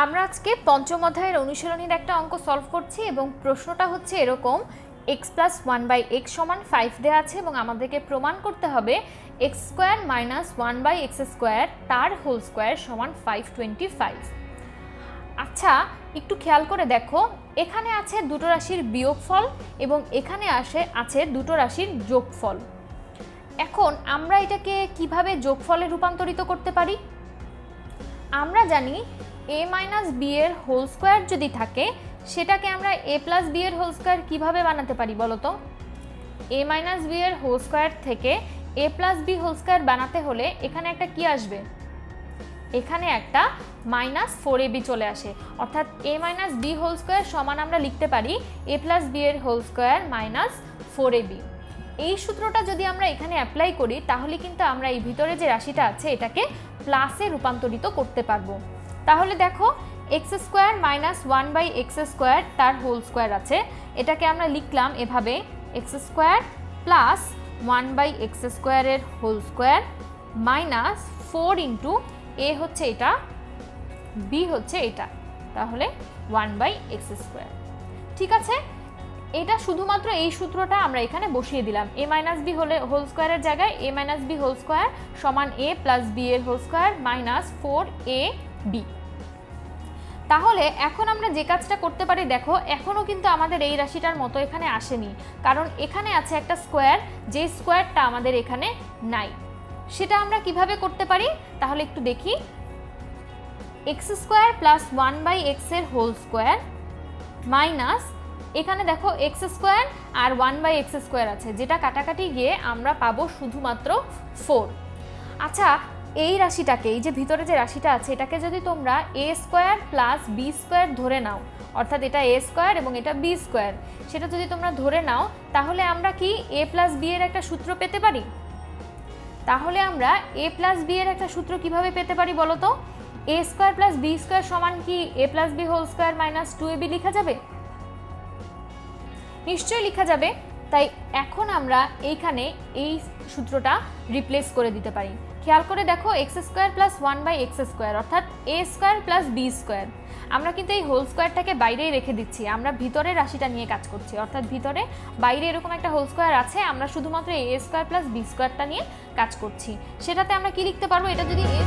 আমরা আজকে পঞ্চম অধ্যায়ের অনুশীলনীর একটা অঙ্ক সলভ করছি এবং প্রশ্নটা হচ্ছে এরকম x plus one by x সমান ফাইভ দেওয়া আছে এবং আমাদেরকে প্রমাণ করতে হবে x square minus one by x square তার হোল স্কোয়ার সমান ফাইভ টোয়েন্টি ফাইভ আচ্ছা একটু খেয়াল করে দেখো, এখানে আছে দুটো রাশির বিয়োগফল এবং এখানে আসে, আছে দুটো রাশির যোগফল। এখন আমরা এটাকে কীভাবে যোগফলে রূপান্তরিত করতে পারি? আমরা জানি এ মাইনাস বি এর হোল স্কোয়ার যদি থাকে, সেটাকে আমরা এ প্লাস বি এর হোল স্কোয়ার কীভাবে বানাতে পারি বলো তো? এ মাইনাস বি এর হোল স্কোয়ার থেকে A plus B whole square বানাতে হলে এখানে একটা কি আসবে? এখানে একটা মাইনাস ফোর এ বি চলে আসে। অর্থাৎ A minus B whole square সমান আমরা লিখতে পারি এ প্লাস বি এর whole square minus four A B এই সূত্রটা যদি আমরা এখানে অ্যাপ্লাই করি, তাহলে কিন্তু আমরা এই ভিতরে যে রাশিটা আছে, এটাকে প্লাসে রূপান্তরিত করতে পারব। তাহলে দেখো x square minus one by x square তার হোল স্কোয়ার আছে। এটাকে আমরা লিখলাম এভাবে x square plus one by x স্কোয়ারের whole square minus four into A হচ্ছে এটা বি হচ্ছে এটা। তাহলে ওয়ান বাই এক্স স্কোয়ার ঠিক আছে? এটা শুধুমাত্র এই সূত্রটা আমরা এখানে বসিয়ে দিলাম। এ মাইনাস বি হলে হোল স্কোয়ারের জায়গায় A minus B whole square সমান এ প্লাস বি এর whole square minus four A B. তাহলে এখন আমরা যে কাজটা করতে পারি, দেখো এখনও কিন্তু আমাদের এই রাশিটার মতো এখানে আসেনি। কারণ এখানে আছে একটা স্কোয়ার, যে স্কোয়ারটা আমাদের এখানে নাই। সেটা আমরা কীভাবে করতে পারি? তাহলে একটু দেখি। X square plus one by এক্সের হোল স্কোয়ার মাইনাস, এখানে দেখো এক্স স্কোয়ার আর ওয়ান বাই এক্স স্কোয়ার আছে, যেটা কাটাকাটি গিয়ে আমরা পাবো শুধুমাত্র ফোর। আচ্ছা এই রাশিটাকে, এই যে ভিতরে যে রাশিটা আছে, এটাকে যদি তোমরা A square plus B square ধরে নাও, অর্থাৎ এটা এ স্কোয়ার এবং এটা বি স্কোয়ার সেটা যদি তোমরা ধরে নাও, তাহলে আমরা কি এ প্লাস বি এর একটা সূত্র পেতে পারি? তাহলে আমরা এ প্লাস বি এর একটা সূত্র কীভাবে পেতে পারি বলো তো? A square plus B square সমান কি A plus B whole square minus two A B লেখা যাবে? নিশ্চয়ই লেখা যাবে। তাই এখন আমরা এইখানে এই সূত্রটা রিপ্লেস করে দিতে পারি। খেয়াল করে দেখো x square plus one by x square অর্থাৎ A square plus B square আমরা কিন্তু এই হোল স্কোয়ারটাকে বাইরেই রেখে দিচ্ছি। আমরা ভিতরের রাশিটা নিয়ে কাজ করছি। অর্থাৎ ভিতরে বাইরে এরকম একটা হোল স্কোয়ার আছে, আমরা শুধুমাত্র এ স্কোয়ার প্লাস বি স্কোয়ারটা নিয়ে কাজ করছি। সেটাতে আমরা কি লিখতে পারব? এটা যদি এ